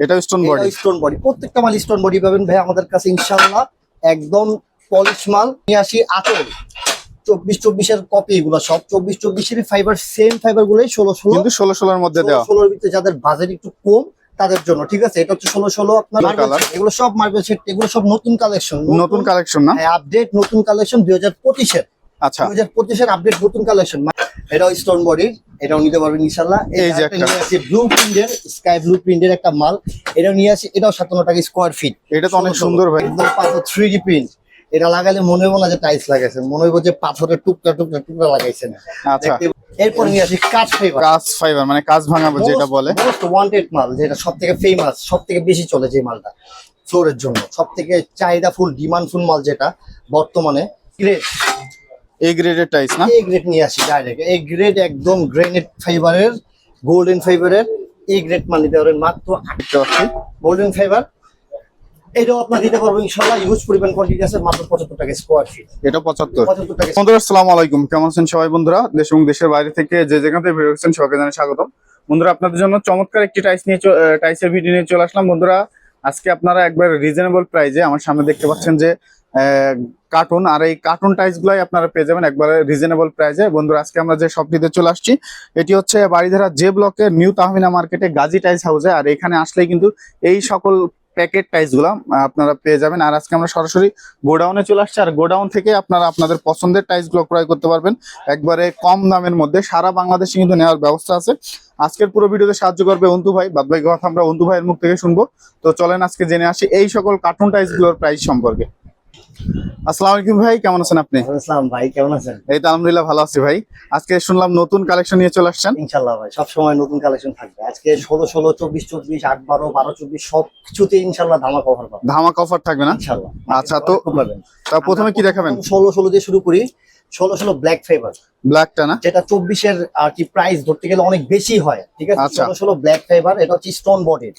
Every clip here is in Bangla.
এটা স্টোন বডি স্টোন বডি প্রত্যেকটা মাল স্টোন বডি পাবেন ভাই আমাদের কাছে ইনশাল্লাহ একদম পলিশ মাল। নিয়ে আসি আতল চব্বিশ চব্বিশের কপি এগুলো সব। চব্বিশ চব্বিশের ফাইবার সেম ফাইবার গুলোই ষোলো ষোলো। কিন্তু ষোলো ষোলোর মধ্যে দেওয়া। ষোলোর ভিতরে যাদের বাজেট একটু কম তাদের জন্য। ঠিক আছে? এটা হচ্ছে ষোলো ষোলো আপনার এগুলো সব মার্বেল সেট এগুলো সব নতুন কালেকশন নতুন কালেকশন না? আপডেট নতুন কালেকশন দুই হাজার পঁচিশের। আচ্ছা। দুই হাজার পঁচিশের আপডেট নতুন কালেকশন এটাও স্টোন বডির এটাও নিতে পারবেন ইনশাল্লাহ এই যে একটা। ব্লু প্রিন্টের স্কাই ব্লু প্রিন্টের একটা মাল। এটাও নিয়ে আসি এটাও সাতান্ন টাকা স্কোয়ার ফিট এটা তো অনেক সুন্দর ভাই। একদম পাথর থ্রি ডি প্রিন্ট এটা লাগালে মনে হইব না যে টাইলস লাগাইছেন। মনে হইব যে পাথরের টুকরা টুকরা টুকরা লাগাইছেন। আচ্ছা। এরপর নিয়ে আসি কাঠ ফাইবার কাজ ফাইবার মানে কাজ ভাঙাবো যেটা বলে। মোস্ট ওয়ান্টেড মাল যেটা সব থেকে ফেমাস সব থেকে বেশি চলে যে মালটা। ফ্লোরের জন্য। সব থেকে চাহিদা ফুল ডিমান্ড ফুল মাল যেটা বর্তমানে। গ্রেডের না? গ্রেড নিয়ে আসি ডাইরেক্ট এই গ্রেড একদম গ্রেনেড ফাইবারের গোল্ডেন ফাইবারের এই গ্রেড মাল নিতে পারবেন মাত্র গোল্ডেন ফাইবার এটাও আপনার দিতে পারব ইনশাল্লাহ ইউজ পরিমাণ কোয়ান্টিটি আছে মাত্র পঁচাত্তর টাকা স্কোয়ার ফিট এটা পঁচাত্তর। পঁচাত্তর টাকা বন্ধুরা আসসালামু আলাইকুম। কেমন আছেন সবাই বন্ধুরা? দেশ এবং দেশের বাইরে থেকে যে যেখান থেকে ভিডিও দেখছেন সবাইকে জানাই স্বাগতম। বন্ধুরা আপনাদের জন্য চমৎকার একটি টাইস নিয়ে টাইসের ভিডিও নিয়ে চলে আসলাম। বন্ধুরা আজকে আপনারা একবার রিজনেবল প্রাইজে আমার সামনে দেখতে পাচ্ছেন যে কার্টুন আর এই কার্টুন টাইস গুলাই আপনারা পেয়ে যাবেন একবারে রিজনেবল প্রাইজে বন্ধুরা, আজকে আমরা যে শপটিতে চলে আসছি, এটি হচ্ছে বাড়িধারা জে ব্লকের নিউ তাহমিনা মার্কেটে গাজী টাইস হাউসে আর এখানে আসলেই কিন্তু এই সকল প্যাকেট টাইসগুলা আপনারা পেয়ে যাবেন। আর আজকে আমরা সরাসরি গোডাউনে চলে আসছি। আর গোডাউন থেকে আপনারা আপনাদের পছন্দের টাইসগুলো ক্রয় করতে পারবেন একবারে কম দামের মধ্যে। সারা বাংলাদেশে কিন্তু নেওয়ার ব্যবস্থা আছে। আজকের পুরো ভিডিওতে সাহায্য করবে অন্তু ভাই। বাদ বাকি কথা আমরা অন্তু ভাইয়ের মুখ থেকে শুনব। তো চলেন আজকে জেনে আসি এই সকল কার্টুন টাইসগুলোর প্রাইস সম্পর্কে। আসসালামু আলাইকুম ভাই কেমন আছেন আপনি? আসসালাম ভাই কেমন আছেন? এই তো আলহামদুলিল্লাহ ভালো আছি ভাই। আজকে শুনলাম নতুন কালেকশন নিয়ে চলে আসছেন। ইনশাল্লাহ ভাই সবসময় নতুন কালেকশন থাকবে। আজকে ষোলো ষোলো চব্বিশ চব্বিশ আট বারো বারো চব্বিশ সব কিছুতে ইনশাল্লাহ ধামা কভার পাবেন। ধামাক অফার থাকবে না? ইনশাআল্লাহ। আচ্ছা, তো- তা প্রথমে কি দেখাবেন? ষোলো ষোলো দিয়ে শুরু করি। ষোলো ষোলো ব্ল্যাক ফাইবার ব্ল্যাকটা না? যেটা চব্বিশের আর কি প্রাইস ধরতে গেলে অনেক বেশি হয় ঠিক আছে? আচ্ছা। ষোলো ষোলো ব্ল্যাক ফাইবার এটা হচ্ছে স্টোন বডির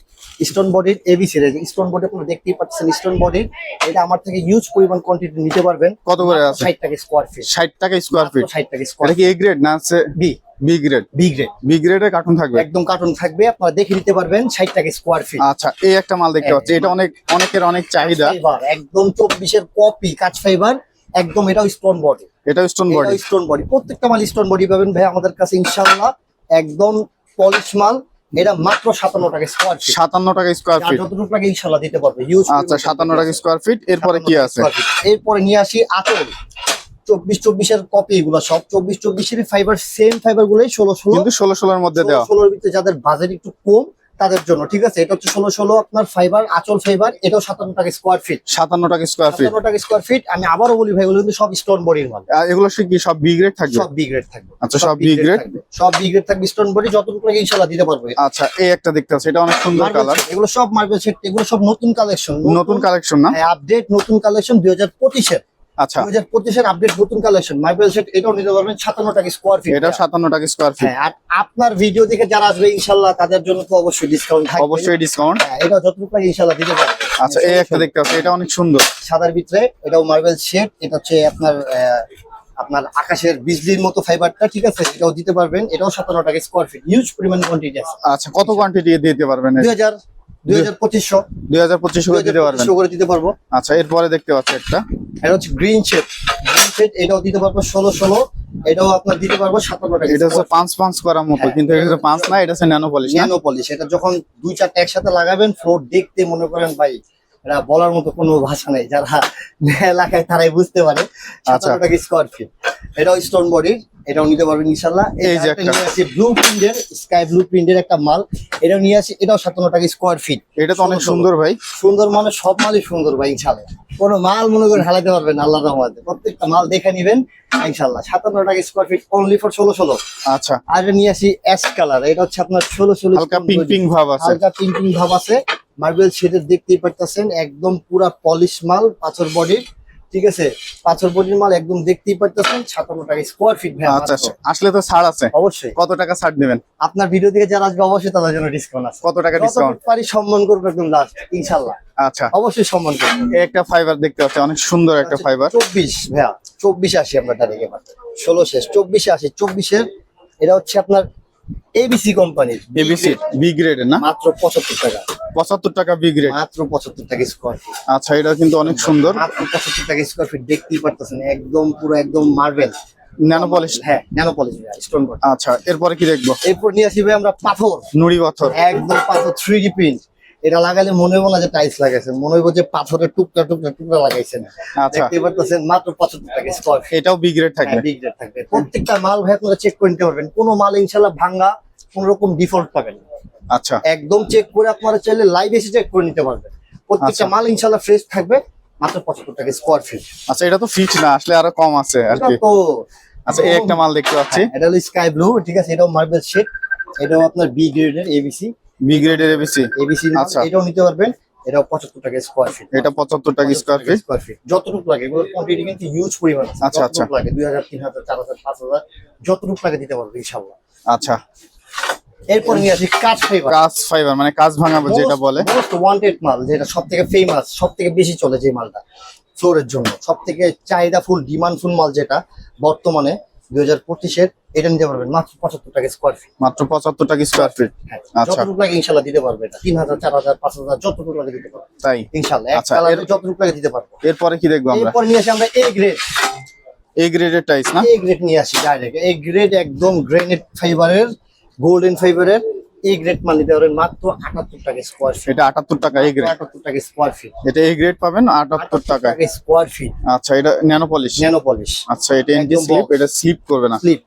স্টোন বডির এবি সিরিজ স্টোন বডি আপনারা দেখতেই পাচ্ছেন স্টোন বডির এটা আমার থেকে ইউজ পরিমাণ কোয়ান্টিটি নিতে পারবেন। কত করে আছে? ষাট টাকা স্কোয়ার ফিট ষাট টাকা স্কোয়ার ফিট ষাট টাকা স্কোয়ার এটা কি এ গ্রেড না আছে B B grade B grade B গ্রেডের কার্টুন থাকবে? একদম কার্টুন থাকবে আপনারা দেখে নিতে পারবেন ষাট টাকা স্কোয়ার ফিট আচ্ছা এই একটা মাল দেখতে পাচ্ছি। এটা অনেক অনেকের অনেক চাহিদা। একদম চব্বিশের কপি কাঁচ ফাইবার একদম এটাও স্টোন বডি এটা স্টোন বডি স্টোন বডি প্রত্যেকটা মাল স্টোন বডি পাবেন ভাই আমাদের কাছে ইনশাল্লাহ একদম পলিশ মাল। এটা মাত্র সাতান্ন টাকা স্কোয়ার ফিট সাতান্ন টাকা স্কোয়ার ফিট যতটুকু লাগে ইনশাল্লাহ দিতে পারবে। ইউজ আচ্ছা সাতান্ন টাকা স্কোয়ার ফিট এরপরে কি আছে? এরপরে নিয়ে আসি আতল চব্বিশ চব্বিশের কপি এগুলো সব। চব্বিশ চব্বিশের ফাইবার সেম ফাইবার গুলোই ষোলো ষোলো। কিন্তু ষোলো ষোলোর মধ্যে দেওয়া। ষোলোর ভিতরে যাদের বাজেট একটু কম তাদের জন্য ঠিক আছে? এটা হচ্ছে ষোলো ষোলো আপনার ফাইবার আচল ফাইবার এটাও সাতান্ন টাকা স্কোয়ার ফিট সাতান্ন টাকা স্কোয়ার ফিট সাতান্ন টাকা স্কোয়ার ফিট আমি আবারও বলি ভাই এগুলো কিন্তু সব স্টোন বডির মাল। এগুলো কি সব বি গ্রেড থাকবে? সব বি গ্রেড থাকবে। আচ্ছা, সব grade? থাকবে। সব বি গ্রেড থাকবে স্টোন বডি যতটুকু লাগে ইনশাল্লাহ দিতে পারবে। আচ্ছা এই একটা দেখতে পাচ্ছি এটা অনেক সুন্দর কালার এগুলো সব মার্বেল সেট এগুলো সব নতুন কালেকশন নতুন কালেকশন না? আপডেট নতুন কালেকশন দুই হাজার পঁচিশের। আচ্ছা। আপডেট নতুন কালেকশন সেট এটাও নিতে পারবেন সাতান্ন টাকা স্কোয়ার ফিট এটা সাতান্ন টাকা স্কোয়ার ফিট হ্যাঁ আর আপনার ভিডিও দেখে যারা আসবে তাদের জন্য তো অবশ্যই ডিসকাউন্ট থাকবে। অবশ্যই ডিসকাউন্ট হ্যাঁ, এটা যতটুকু দিতে আচ্ছা এই একটা দেখতে পাচ্ছি এটা অনেক সুন্দর। সাদার ভিতরে এটাও মার্বেল শেড এটা হচ্ছে আপনার আপনার আকাশের বিজলির মতো ফাইবারটা ঠিক আছে? এটাও দিতে পারবেন এটাও সাতান্ন টাকা স্কোয়ার ফিট হিউজ পরিমাণ কোয়ান্টিটি আছে। আচ্ছা কত কোয়ান্টিটি দিতে পারবেন? দুই হাজার দুই হাজার পঁচিশশো। দুই হাজার করে দিতে পারবেন। করে দিতে পারব। আচ্ছা এরপরে দেখতে পাচ্ছি একটা। এটা হচ্ছে গ্রিন শেড গ্রিন শেড এটাও দিতে পারব ষোলো ষোলো। এটাও আপনার দিতে পারব সাতান্ন টাকা। এটা হচ্ছে পাঁচ পাঁচ করার মতো হ্যাঁ, কিন্তু এটা পাঁচ না এটা হচ্ছে ন্যানো পলিশ না? ন্যানো পলিশ এটা যখন দুই চারটা একসাথে লাগাবেন ফ্লোর দেখতে মনে করেন ভাই এটা বলার মতো কোনো ভাষা নেই যারা এলাকায় তারাই বুঝতে পারে। আচ্ছা। টাকা স্কোয়ার ফিট এটাও স্টোন বডির এটাও নিতে পারবেন ইনশাল্লাহ এই যে একটা। ব্লু প্রিন্টের স্কাই ব্লু প্রিন্টের একটা মাল। এটাও নিয়ে আসি এটাও সাতান্ন টাকা স্কোয়ার ফিট এটা তো অনেক সুন্দর ভাই। সুন্দর মানে সব মালই সুন্দর ভাই ইনশাল্লাহ কোনো মাল মনে করে হালাতে পারবেন আল্লাহ রহমতে। প্রত্যেকটা মাল দেখে নিবেন ইনশাল্লাহ সাতান্ন টাকা স্কোয়ার ফিট অনলি ফর ষোলো ষোলো। আচ্ছা। আর এটা নিয়ে আসি অ্যাশ কালার এটা হচ্ছে আপনার ষোলো ষোলো হালকা পিঙ্ক পিঙ্ক ভাব আছে। হালকা পিঙ্ক পিঙ্ক ভাব আছে। মার্বেল শেডের দেখতেই পারতেছেন একদম পুরা পলিশ মাল পাথর বডির ঠিক আছে? পাথর বডির মাল একদম দেখতেই পারতেছেন সাতান্ন টাকা স্কোয়ার ফিট আচ্ছা আচ্ছা। আসলে তো ছাড় আছে। অবশ্যই। কত টাকা ছাড় দিবেন? আপনার ভিডিও থেকে যারা আসবে অবশ্যই তাদের জন্য ডিসকাউন্ট আছে। কত টাকা ডিসকাউন্ট পারি সম্মান করব একদম লাস্ট ইনশাল্লাহ আচ্ছা। অবশ্যই সম্মান করব। এই একটা ফাইবার দেখতে পাচ্ছি অনেক সুন্দর একটা আচ্ছা, ফাইবার চব্বিশ ভাইয়া চব্বিশে আসি আমরা তারিখ ষোলো শেষ চব্বিশে আসি চব্বিশের এটা হচ্ছে আপনার এবিসি কোম্পানির এবিসি বি গ্রেডের না? মাত্র পঁচাত্তর টাকা। পঁচাত্তর টাকা বি গ্রেড মাত্র পঁচাত্তর টাকা স্কোয়ার ফিট আচ্ছা এটা কিন্তু অনেক সুন্দর। মাত্র পঁচাত্তর টাকা স্কোয়ার ফিট দেখতেই পারতেছেন একদম পুরো একদম মার্বেল ন্যানো পলিশ হ্যাঁ ন্যানো পলিশ স্টোন আচ্ছা এরপরে কি দেখব? এরপর নিয়ে আসি ভাই আমরা পাথর। নুড়ি পাথর। একদম পাথর থ্রি ডি প্রিন্ট এটা লাগালে মনে হইব না যে টাইলস লাগাইছেন মনে হইব যে পাথরের টুকরা টুকরা টুকরা লাগাইছেন আচ্ছা। দেখতে পারতেছেন মাত্র পঁচাত্তর টাকা স্কোয়ার এটাও বি গ্রেড থাকবে। বিগ রেট থাকবে। প্রত্যেকটা মাল ভাই আপনারা চেক করে নিতে পারবেন। কোনো মাল ইনশাল্লাহ ভাঙ্গা কোন রকম ডিফল্ট পাবেন আচ্ছা। একদম চেক করে আপনারা চাইলে লাইভ এসে চেক করে নিতে পারবেন। প্রত্যেকটা আচ্ছা। মাল ইনশাল্লাহ ফ্রেশ থাকবে মাত্র পঁচাত্তর টাকা স্কোয়ার ফিট আচ্ছা এটা তো ফিট না আসলে আরও কম আছে আর কি। আচ্ছা এই একটা মাল দেখতে পাচ্ছি। এটা হলো স্কাই ব্লু ঠিক আছে এটাও মার্বেল শেড এটাও আপনার বি গ্রেডের এবিসি বি গ্রেডের এবিসি এবিসি আচ্ছা। এটাও নিতে পারবেন। এটাও পঁচাত্তর টাকা স্কোয়ার ফিট এটা পঁচাত্তর টাকা স্কোয়ার ফিট স্কোয়ার ফিট যতটুকু লাগে এগুলো কোয়ান্টিটি কিন্তু ইউজ পরিমাণ আছে। আচ্ছা, আচ্ছা। লাগে দুই হাজার তিন হাজার চার হাজার পাঁচ হাজার যতটুকু লাগে দিতে পারবে ইনশাল্লাহ আচ্ছা। এরপর নিয়ে আসি কাজ ফেভার কাজ ফাইবার মানে কাজ ভাঙাবে যেটা বলে। মোস্ট ওয়ান্টেড মাল যেটা সব থেকে ফেমাস সব থেকে বেশি চলে যে মালটা ফ্লোরের জন্য। সব থেকে চাহিদা ফুল ডিমান্ড ফুল মাল যেটা বর্তমানে দুই হাজার পঁচিশের এটা নিতে পারবেন। মাত্র পঁচাত্তর টাকা স্কোয়ার ফিট মাত্র পঁচাত্তর টাকা স্কোয়ার ফিট হ্যাঁ আচ্ছা। যতটুকু লাগে ইনশাল্লাহ দিতে পারবে এটা। তিন হাজার চার হাজার পাঁচ হাজার যতটুকু লাগে দিতে পারবে। তাই? ইনশাল্লাহ। আচ্ছা, যতটুকু লাগে দিতে পারব। এরপরে কি দেখব আমরা? এরপর নিয়ে আসি আমরা এ গ্রেড এ গ্রেডের টাইস না? এ গ্রেড নিয়ে আসি ডাইরেক্ট এ গ্রেড একদম গ্রেনেড ফাইবারের গোল্ডেন ফাইবারের এ গ্রেড মাল নিতে মাত্র আটাত্তর টাকা স্কোয়ার ফিট এটা আটাত্তর টাকা এ গ্রেড আটাত্তর টাকা স্কোয়ার ফিট এটা এ গ্রেড পাবেন আটাত্তর টাকায় স্কোয়ার ফিট আচ্ছা এটা ন্যানো পলিশ ন্যানো পলিশ আচ্ছা এটা এনটি স্লিপ এটা স্লিপ করবে না? স্লিপ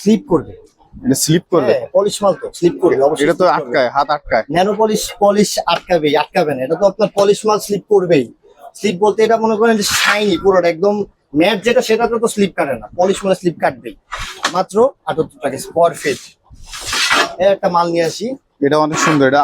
স্লিপ করবে। এটা স্লিপ করবে? পলিশ মাল তো স্লিপ করবে অবশ্যই এটা তো আটকায় হাত আটকায়। ন্যানো পলিশ পলিশ আটকাবে আটকাবে না। এটা তো আপনার পলিশ মাল স্লিপ করবেই। স্লিপ বলতে এটা মনে করেন যে শাইনি পুরোটা একদম ম্যাট যেটা সেটাতে তো স্লিপ কাটে না। পলিশ মালে স্লিপ কাটবেই। মাত্র আটাত্তর টাকা স্কোয়ার ফিট একটা মাল নিয়ে আসি। এটা অনেক সুন্দর এটা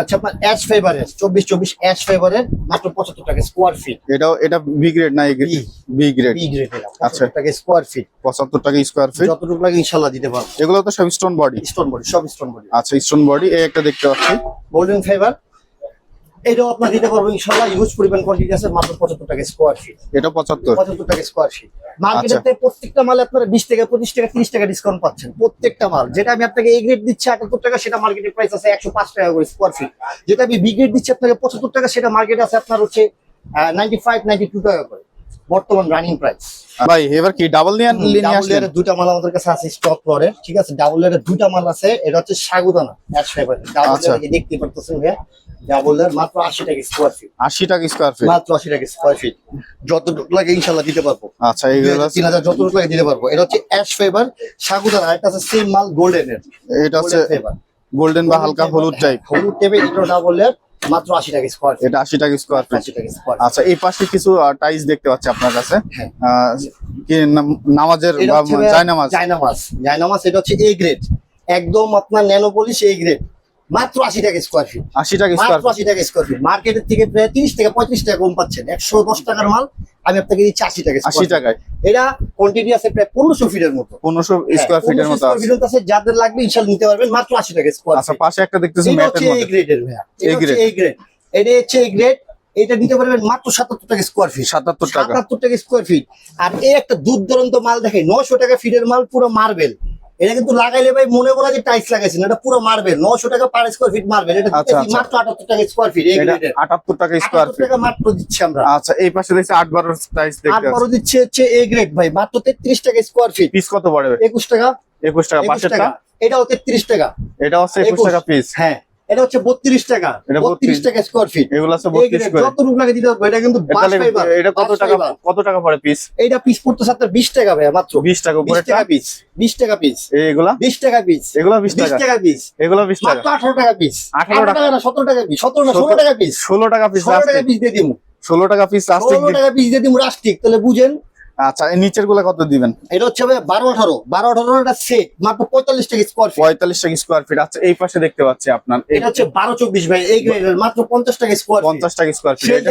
আচ্ছা আপনার অ্যাশ ফেভারের চব্বিশ চব্বিশ অ্যাশ ফেভারের মাত্র পঁচাত্তর টাকা স্কোয়ার ফিট এটাও এটা বি গ্রেড না A grade B. B grade B grade আচ্ছা। টাকা স্কোয়ার ফিট পঁচাত্তর টাকা স্কোয়ার ফিট যতটুকু লাগে ইনশাল্লাহ দিতে পারব। এগুলো তো সব স্টোন বডি স্টোন বডি সব স্টোন বডি আচ্ছা স্টোন বডি এই একটা দেখতে পাচ্ছি। গোল্ডেন ফাইবার এটাও আপনার দিতে পারব ইনশাল্লাহ ইউজ পরিমাণ কোয়ান্টিটি আছে মাত্র পঁচাত্তর টাকা স্কোয়ার ফিট এটা পঁচাত্তর। পঁচাত্তর টাকা স্কোয়ার ফিট। মার্কেটে প্রত্যেকটা মালে আপনারা বিশ টাকা পঁচিশ টাকা তিরিশ টাকা ডিসকাউন্ট পাচ্ছেন প্রত্যেকটা মাল। যেটা আমি আপনাকে এই গ্রেড দিচ্ছি আটাত্তর টাকা সেটা মার্কেটের প্রাইস আছে একশো পাঁচ টাকা করে স্কোয়ার ফিট যেটা আমি বি গ্রেড দিচ্ছি আপনাকে পঁচাত্তর টাকা সেটা মার্কেট আছে আপনার হচ্ছে নাইনটি ফাইভ নাইনটি টু টাকা করে। বর্তমান রানিং প্রাইস ভাই এবার কি ডাবল আন- ডাবল লেয়ারের দুটা মাল আমাদের কাছে আছে স্টক লরের ঠিক আছে? ডাবল লেয়ারের দুটা মাল আছে এটা হচ্ছে সাগুদানা অ্যাশ ফাইবার ডাবল আচ্ছা। লেয়ার দেখতে পারতেছেন ভাইয়া ডাবল লেয়ার মাত্র আশি টাকা স্কোয়ার ফিট আশি টাকা স্কোয়ার ফিট মাত্র আশি টাকা স্কোয়ার ফিট যতটুকু লাগে দিতে পারব। আচ্ছা এইগুলো তিন হাজার যতটুকু লাগে দিতে পারব। এটা হচ্ছে অ্যাশ ফাইবার সাগুদানা এটা আছে সেম মাল গোল্ডেন এর। এটা হচ্ছে গোল্ডেন বা হালকা হলুদ টাইপ হলুদ টাইপের এটা ডাবল লেয়ার মাত্র আশি টাকা স্কয়ার এটা আশি টাকা স্কোয়ার ফিট আশি টাকা স্কয়ার আচ্ছা এই পাশে কিছু টাইস দেখতে পাচ্ছি আপনার কাছে। হ্যাঁ। আহ, কি নামাজের জায়নামাজ? জায়নামাজ। জায়নামাজ এটা হচ্ছে এ গ্রেড একদম আপনার ন্যানো পলিশ এ গ্রেড মাত্র আশি টাকা স্কোয়ার ফিট আশি টাকা স্কোয়ার মাত্র আশি টাকা স্কোয়ার ফিট মার্কেটের থেকে প্রায় তিরিশ টাকা পঁয়ত্রিশ টাকা কম পাচ্ছেন। একশো দশ টাকার মাল আমি আপনাকে দিচ্ছি আশি টাকা আশি টাকায়। এটা কোয়ান্টিটি আছে প্রায় পনেরোশো ফিটের মতো। পনেরোশো স্কোয়ার ফিটের মতো ফিটের আছে যাদের লাগবে ইনশাল নিতে পারবেন মাত্র আশি টাকা স্কোয়ার আচ্ছা পাশে একটা দেখতেছি এই গ্রেডের ভাইয়া। এই গ্রেড এটা হচ্ছে এই গ্রেড এটা নিতে পারবেন মাত্র সাতাত্তর টাকা স্কোয়ার ফিট সাতাত্তর টাকা। সাতাত্তর টাকা স্কোয়ার ফিট আর এই একটা দুধ দুরন্ত মাল দেখে নশো টাকা ফিটের মাল পুরো মার্বেল এটা কিন্তু লাগাইলে ভাই মনে করা যে টাইলস লাগাইছেন এটা পুরো মার্বেল নশো টাকা পার স্কোয়ার ফিট মার্বেল এটা আচ্ছা, আচ্ছা। মাত্র আটাত্তর টাকা স্কোয়ার ফিট আটাত্তর টাকা স্কোয়ার ফিট মাত্র দিচ্ছি আমরা। আচ্ছা এই পাশে দেখছি আট বারো টাইস আট বারো দিচ্ছে হচ্ছে এ গ্রেড ভাই মাত্র তেত্রিশ টাকা স্কোয়ার ফিট পিস কত পড়বে? একুশ টাকা। একুশ টাকা পাঁচ টাকা। এটাও তেত্রিশ টাকা। এটা হচ্ছে একুশ টাকা পিস হ্যাঁ। এটা হচ্ছে বত্রিশ টাকা। এটা বত্রিশ 32 টাকা স্কোয়ার ফিট এগুলো আছে যত রূপ লাগে দিতে এটা কিন্তু বাস ফাইবার এটা কত টাকা। কত টাকা পড়ে পিস এইটা পিস পড়তেছে আপনার বিশ টাকা ভাইয়া মাত্র। বিশ টাকা বিশ উপরে টাকা পিস বিশ টাকা পিস এগুলা টাকা পিস এগুলো টাকা। টাকা পিস এগুলো টাকা। মাত্র আঠারো টাকা পিস 18 আঠারো টাকা। টাকা না সতেরো টাকা পিস না টাকা পিস ষোলো টাকা পিস টাকা পিস দিয়ে দিমু। ষোলো টাকা পিস ষোলো টাকা পিস দিয়ে দিমু রাস্টিক তাহলে বুঝেন আচ্ছা এই নিচেরগুলা কত দিবেন? এটা হচ্ছে বারো আঠারো। বারো আঠারো এটা সেট মাত্র পঁয়তাল্লিশ টাকা স্কোয়ার ফিট পঁয়তাল্লিশ টাকা স্কোয়ার ফিট আচ্ছা এই পাশে দেখতে পাচ্ছি আপনার। এটা হচ্ছে বারো চব্বিশ ভাই এই মাত্র পঞ্চাশ টাকা স্কোয়ার পঞ্চাশ টাকা স্কোয়ার ফিট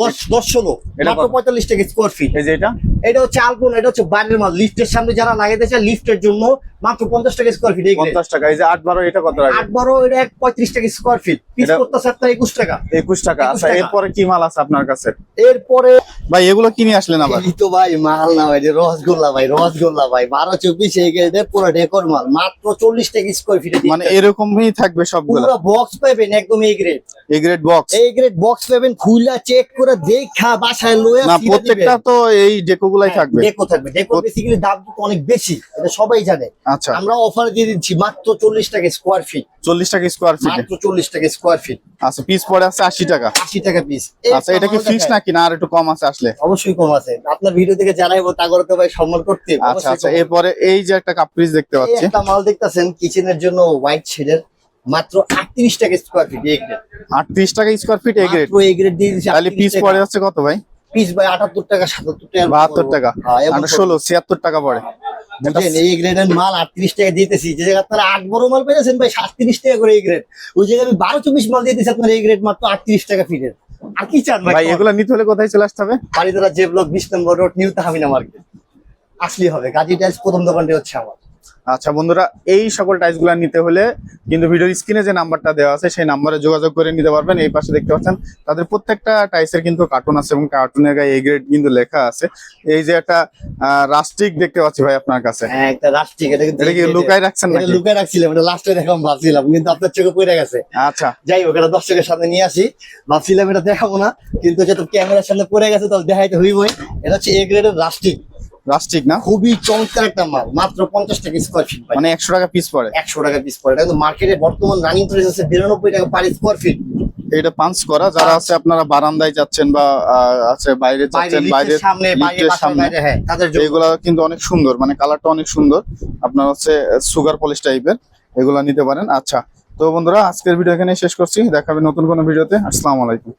দশ দশ ষোলো মাত্র পঁয়তাল্লিশ টাকা স্কোয়ার ফিট এই যে এটা? এটা হচ্ছে আলপন এটা হচ্ছে বাইরের মাল। লিফটের সামনে যারা লাগাইতে চায় লিফটের জন্য মাত্র পঞ্চাশ টাকা স্কোয়ার ফিট পঞ্চাশ টাকা এই যে আট বারো এটা কত আট বারো এটা এক পঁয়ত্রিশ টাকা স্কোয়ার ফিট পিস করতেছে আপনার একুশ টাকা। একুশ টাকা। আচ্ছা এরপরে কি মাল আছে আপনার কাছে? এরপরে ভাই এগুলো কিনে আসলেন আবার? তো ভাই মাল না ভাই রসগোল্লা ভাই রসগোল্লা ভাই বারো চব্বিশ এই গেটে পুরো ডেকর মাল। মাত্র চল্লিশ টাকা স্কোয়ার ফিটে মানে এরকমই থাকবে সবগুলো? বক্স পাবেন একদম এই গ্রেড এ গ্রেড বক্স এই গ্রেড বক্স পাবেন খুলা চেক করে দেখা বাসায় লয়ে না প্রত্যেকটা তো এই ডেকো গুলাই থাকবে। ডেকো থাকবে। ডেকো বেসিক্যালি দাম অনেক বেশি এটা সবাই জানে। আচ্ছা। আমরা অফার দিয়ে দিচ্ছি মাত্র চল্লিশ টাকা স্কোয়ার ফিট চল্লিশ টাকা স্কোয়ার ফিটে মাত্র চল্লিশ টাকা স্কোয়ার ফিট আচ্ছা পিস পড়ে আছে আশি টাকা। আশি টাকা পিস আচ্ছা এটা কি ফিক্স নাকি না আর একটু কম আছে আসলে? অবশ্যই কম আছে। আপনার ভিডিও থেকে জানাইবো তা করে তো ভাই সম্মান করতে আচ্ছা আচ্ছা এরপরে এই যে একটা কাপ পিস দেখতে পাচ্ছি। একটা মাল দেখতাছেন কিচেনের জন্য হোয়াইট শেডের মাত্র আটত্রিশ টাকা স্কোয়ার ফিট এই গ্রেড আটত্রিশ টাকা স্কোয়ার ফিট এ গ্রেড মাত্র এই গ্রেড দিয়ে দিচ্ছি তাহলে পিস পড়ে যাচ্ছে কত ভাই? পিস ভাই আটাত্তর টাকা সাতাত্তর টাকা বাহাত্তর টাকা। হ্যাঁ, এমন আর ষোলো ছিয়াত্তর টাকা পড়ে। বুঝলেন এই গ্রেডের মাল আটত্রিশ টাকা দিতেছি যে জায়গায় আপনারা আট বড় মাল পেয়েছেন ভাই সাতত্রিশ টাকা করে এই গ্রেড ওই জায়গায় আমি বারো চব্বিশ মাল দিতেছি আপনার এই গ্রেড মাত্র আটত্রিশ টাকা ফিটের আর কি চান ভাই এগুলো নিতে হলে কোথায় চলে আসতে হবে? বাড়িদারা যে ব্লক বিশ নম্বর রোড নিউ তাহমিনা মার্কেট আসলেই হবে গাজী টাইলস প্রথম দোকানটি হচ্ছে আমার। আচ্ছা বন্ধুরা এই সকল টাইলসগুলা নিতে হলে কিন্তু ভিডিওর স্ক্রিনে যে নাম্বারটা দেওয়া আছে সেই নাম্বারে যোগাযোগ করে নিতে পারবেন। এই পাশে দেখতে পাচ্ছেন তাদের প্রত্যেকটা টাইলসের কিন্তু কার্টুন আছে এবং কার্টুনের গায়ে এই গ্রেড কিন্তু লেখা আছে। এই যে একটা রাস্টিক দেখতে পাচ্ছি ভাই আপনার কাছে। হ্যাঁ একটা রাষ্ট্রিক এটা কিন্তু লুকায় রাখছেন নাকি? লুকায় রাখছিলাম এটা লাস্টে দেখাম ভাবছিলাম কিন্তু আপনার চোখে পড়ে গেছে। আচ্ছা। যাই হোক এটা দর্শকের সামনে নিয়ে আসি। ভাবছিলাম এটা দেখাবো না কিন্তু যেহেতু ক্যামেরার সামনে পড়ে গেছে তাহলে দেখাইতে হইবই। এটা হচ্ছে এ গ্রেডের রাষ্ট্রিক রাস্টিক না? খুবই চমৎকার একটা মাল মাত্র পঞ্চাশ টাকা স্কোয়ার ফিট মানে একশো টাকা পিস পড়ে। একশো টাকা পিস পড়ে। কিন্তু মার্কেটে বর্তমান রানিং প্রাইস আছে বিরানব্বই টাকা পার স্কোয়ার ফিট এটা পাঞ্চ করা যারা আছে আপনারা বারান্দায় যাচ্ছেন বা আছে বাইরে যাচ্ছেন বাইরে সামনে সামনে। হ্যাঁ এগুলা কিন্তু অনেক সুন্দর মানে কালারটা অনেক সুন্দর। আপনার হচ্ছে সুগার পলিশ টাইপের এগুলা নিতে পারেন। আচ্ছা তো বন্ধুরা আজকের ভিডিও এখানে শেষ করছি। দেখাবে নতুন কোনো ভিডিওতে আসসালামু আলাইকুম।